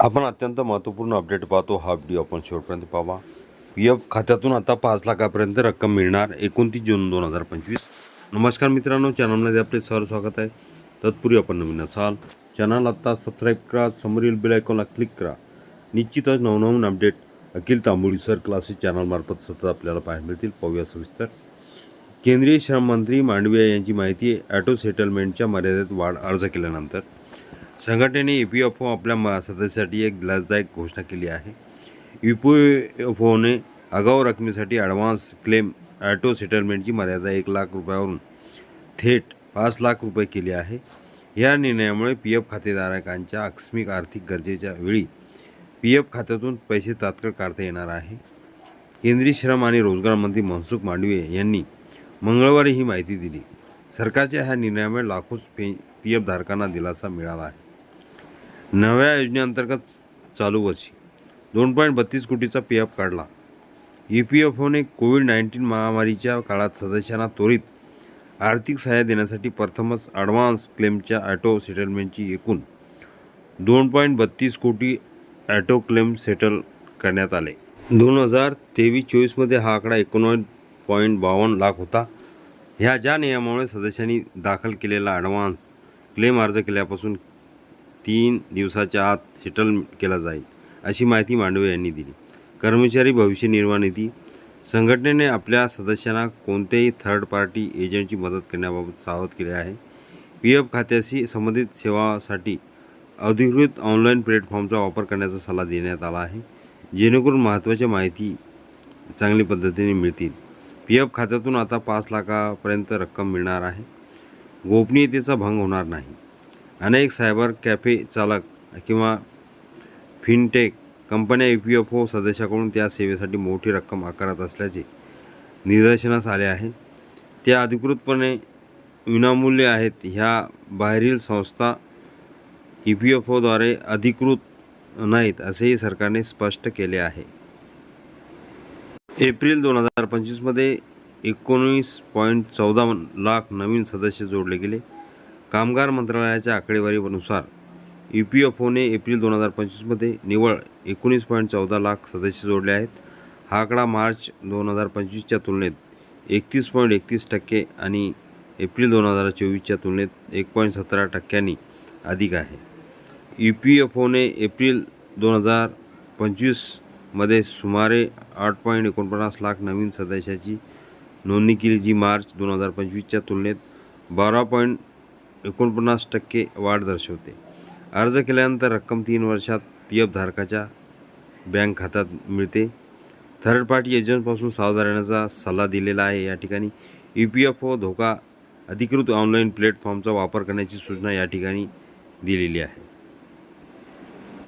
आपण अत्यंत महत्त्वपूर्ण अपडेट पाहतो. हा व्हिडिओ आपण शेवटपर्यंत पाहावा. पी एफ खात्यातून आता पाच लाखापर्यंत रक्कम मिळणार एकोणतीस जून दोन हजार पंचवीस. नमस्कार मित्रांनो चॅनलमध्ये आपले सर स्वागत आहे. तत्पूर्वी आपण नवीन असाल चॅनल आत्ता सबस्क्राईब करा समोरील बेल आयकॉनला क्लिक करा. निश्चितच नवनवीन update Akhil Tamboli sir classes चॅनलमार्फत सतत आपल्याला पाहायला मिळतील. पाहूया सविस्तर. केंद्रीय श्रम मंत्री मांडविया यांची माहिती ॲटो सेटलमेंटच्या मर्यादेत वाढ अर्ज केल्यानंतर संघटनेने ई पी एफ ओ आपल्या सदस्यासाठी एक दिलासदायक घोषणा केली आहे. ई पी एफ ओने आगाऊ रकमेसाठी ॲडव्हान्स क्लेम ॲटो सेटलमेंटची मर्यादा एक लाख रुपयावरून थेट पाच लाख रुपये केली आहे. या निर्णयामुळे पी एफ खातेधारकांच्या आकस्मिक आर्थिक गरजेच्या वेळी पी एफ खात्यातून पैसे तात्काळ काढता येणार आहे. केंद्रीय श्रम आणि रोजगार मंत्री मनसुख मांडवीय यांनी मंगळवारी ही माहिती दिली. सरकारच्या ह्या निर्णयामुळे लाखो पे पी एफ धारकांना दिलासा मिळाला आहे. नव्या योजनेअंतर्गत चालू वर्षी दोन पॉईंट बत्तीस कोटीचा पी एफ काढला. ई पी एफ ओने कोविड नाईन्टीन महामारीच्या काळात सदस्यांना त्वरित आर्थिक सहाय्य देण्यासाठी प्रथमच ॲडव्हान्स क्लेमच्या ॲटो सेटलमेंटची एकूण दोन पॉईंट बत्तीस कोटी ॲटो क्लेम सेटल करण्यात आले. दोन हजार तेवीस चोवीसमध्ये हा आकडा एकोणवीस पॉईंट बावन्न लाख होता. ह्या ज्या नियमामुळे सदस्यांनी दाखल केलेला ॲडव्हान्स क्लेम अर्ज केल्यापासून तीन दिवसाच्या आत सेटल केला जाईल अशी माहिती मांडवे यांनी दिली. कर्मचारी भविष्य निर्वाह निधी संघटनेने आपल्या सदस्यांना कोणत्याही थर्ड पार्टी एजंटची मदत करण्याबाबत सावध केले आहे. पी एफ खात्याशी संबंधित सेवासाठी अधिकृत ऑनलाईन प्लॅटफॉर्मचा वापर करण्याचा सल्ला देण्यात आला आहे. जेणेकरून महत्त्वाच्या माहिती चांगली पद्धतीने मिळतील. पी एफ खात्यातून आता पाच लाखापर्यंत रक्कम मिळणार आहे. गोपनीयतेचा भंग होणार नाही. अनेक सायबर कॅफे चालक किंवा फिनटेक कंपन्या ई पी एफ ओ सदस्याकडून त्या सेवेसाठी मोठी रक्कम आकारत असल्याचे निदर्शनास आले आहे. त्या अधिकृतपणे विनामूल्य आहेत. ह्या बाहेरील संस्था ई पी एफ ओद्वारे अधिकृत नाहीत असेही सरकारने स्पष्ट केले आहे. एप्रिल दोन हजार पंचवीसमध्ये एकोणीस पॉईंट चौदा लाख नवीन सदस्य जोडले गेले. कामगार मंत्रालयाच्या आकडेवारीनुसार ई पी एफ ओने एप्रिल दोन हजार पंचवीसमध्ये निव्वळ एकोणीस पॉईंट चौदा लाख सदस्य जोडले आहेत. हा आकडा मार्च दोन हजार पंचवीसच्या तुलनेत एकतीस पॉईंट एकतीस टक्के आणि एप्रिल दोन हजार चोवीसच्या तुलनेत एक पॉईंट सतरा टक्क्यांनी अधिक आहे. ई पी एफ ओने एप्रिल दोन हजार पंचवीसमध्ये सुमारे आठ पॉईंट एकोणपन्नास लाख नवीन सदस्याची नोंदणी केली जी मार्च दोन हजार पंचवीसच्या तुलनेत बारा पॉईंट एकोणपन्नास टक्के वाढ दर्शवते. अर्ज केल्यानंतर रक्कम तीन वर्षात पी एफ धारकाच्या बँक खात्यात मिळते. थर्ड पार्टी एजंटपासून सावध राहण्याचा सल्ला दिलेला आहे. या ठिकाणी ई पी एफ ओ धोका अधिकृत ऑनलाईन प्लॅटफॉर्मचा वापर करण्याची सूचना या ठिकाणी दिलेली आहे.